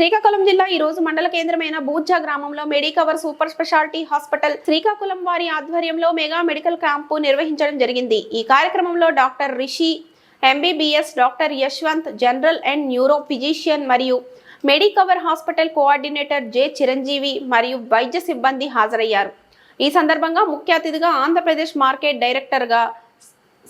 శ్రీకాకుళం జిల్లా ఈ రోజు మండల కేంద్రమైన బూర్జా గ్రామంలో Medicover super speciality hospital Srikakulam వారి ఆధ్వర్యంలో మెగా మెడికల్ క్యాంపు నిర్వహించడం జరిగింది. ఈ కార్యక్రమంలో doctor Rishi MBBS doctor Yashwant general and neuro physician మరియు Medicover hospital coordinator J Chiranjeevi మరియు వైద్య సిబ్బంది హాజరయ్యారు. ఈ సందర్భంగా ముఖ్య అతిథిగా ఆంధ్రప్రదేశ్ మార్కెట్ డైరెక్టర్గా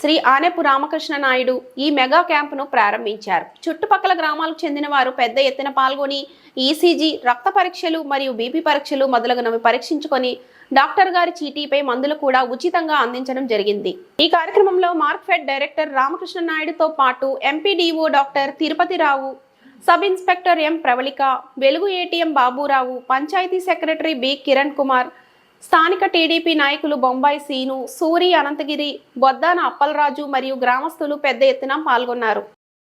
శ్రీ ఆనెపు రామకృష్ణ నాయుడు ఈ మెగా క్యాంపును ప్రారంభించారు. చుట్టుపక్కల గ్రామాలకు చెందిన వారు పెద్ద ఎత్తున పాల్గొని ఈసీజీ రక్త పరీక్షలు మరియు బీపీ పరీక్షలు మొదలగునవి పరీక్షించుకొని డాక్టర్ గారి చీటీపై మందులు కూడా ఉచితంగా అందించడం జరిగింది. ఈ కార్యక్రమంలో మార్క్ఫెడ్ డైరెక్టర్ రామకృష్ణ నాయుడుతో పాటు MPDO doctor Tirupathirao sub inspector M Pravalika వెలుగు ATM Baburao panchayat secretary B Kiran Kumar స్థానిక టీడీపీ నాయకులు బొంబాయి సీను సూరి అనంతగిరి బొద్దాన అప్పలరాజు మరియు గ్రామస్తులు పెద్ద ఎత్తున పాల్గొన్నారు.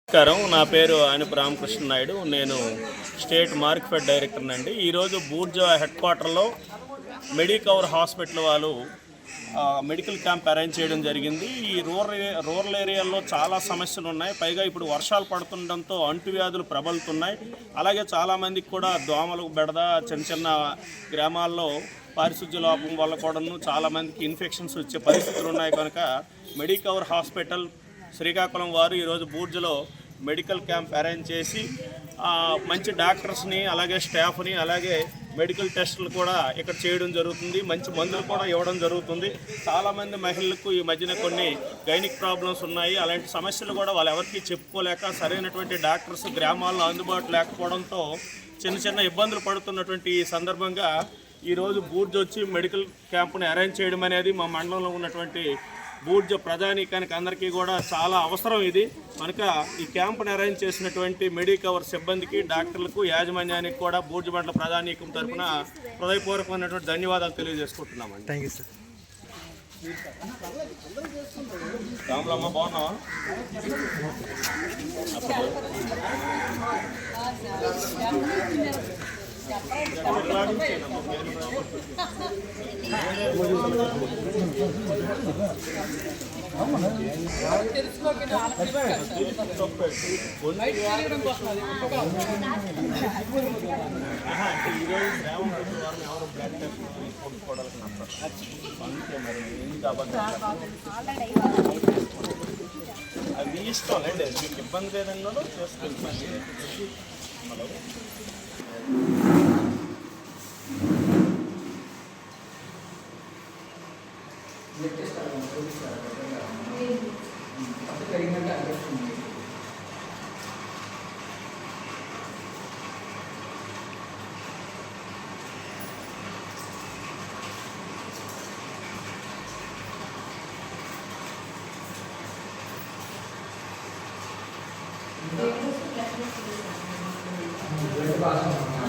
నమస్కారం. నా పేరు ఆయనపు రామకృష్ణ నాయుడు. నేను స్టేట్ మార్కెట్ డైరెక్టర్ అండి ఈరోజు బూర్జా హెడ్ క్వార్టర్లో మెడికవర్ హాస్పిటల్ వాళ్ళు మెడికల్ క్యాంప్ అరేంజ్ చేయడం జరిగింది. ఈ రూరల్ రూరల్ ఏరియాలో చాలా సమస్యలు ఉన్నాయి. పైగా ఇప్పుడు వర్షాలు పడుతుండటంతో అంటువ్యాధులు ప్రబలుతున్నాయి. అలాగే చాలామందికి కూడా దోమలు బెడద చిన్న చిన్న గ్రామాల్లో పారిశుద్ధ్య లోపం వల్ల కూడాను చాలామందికి ఇన్ఫెక్షన్స్ వచ్చే పరిస్థితులు ఉన్నాయి కనుక మెడికవర్ హాస్పిటల్ శ్రీకాకుళం వారు ఈరోజు బూర్జులో మెడికల్ క్యాంప్ అరేంజ్ చేసి మంచి డాక్టర్స్ని అలాగే స్టాఫ్ని అలాగే మెడికల్ టెస్టులు కూడా ఇక్కడ చేయడం జరుగుతుంది. మంచి మందులు కూడా ఇవ్వడం జరుగుతుంది. చాలామంది మహిళలకు ఈ మధ్యన కొన్ని గైనిక్ ప్రాబ్లమ్స్ ఉన్నాయి. అలాంటి సమస్యలు కూడా వాళ్ళు ఎవరికి చెప్పుకోలేక సరైనటువంటి డాక్టర్స్ గ్రామాల్లో అందుబాటు లేకపోవడంతో చిన్న చిన్న ఇబ్బందులు పడుతున్నటువంటి ఈ సందర్భంగా ఈరోజు బూర్జ్ వచ్చి మెడికల్ క్యాంపుని అరేంజ్ చేయడం అనేది మా మండలంలో ఉన్నటువంటి బూర్జ ప్రజానీకానికి అందరికీ కూడా చాలా అవసరం ఇది కనుక ఈ క్యాంపును అరేంజ్ చేసినటువంటి మెడికవర్ సిబ్బందికి డాక్టర్లకు యాజమాన్యానికి కూడా బూర్జ మండల ప్రజానీకం తరఫున హృదయపూర్వకమైనటువంటి ధన్యవాదాలు తెలియజేసుకుంటున్నామండి థ్యాంక్ యూ సార్ రాములమ్మ బాగున్నావా అది ఇష్టం గ్రామం మీకు ఇబ్బంది లేదన్నా చేసుకుంటున్నాను హలో కొనుక్కోవడానికి నచ్చరు. అందుకే మరి ఎందుకు అబద్ధం అది మీ ఇష్టం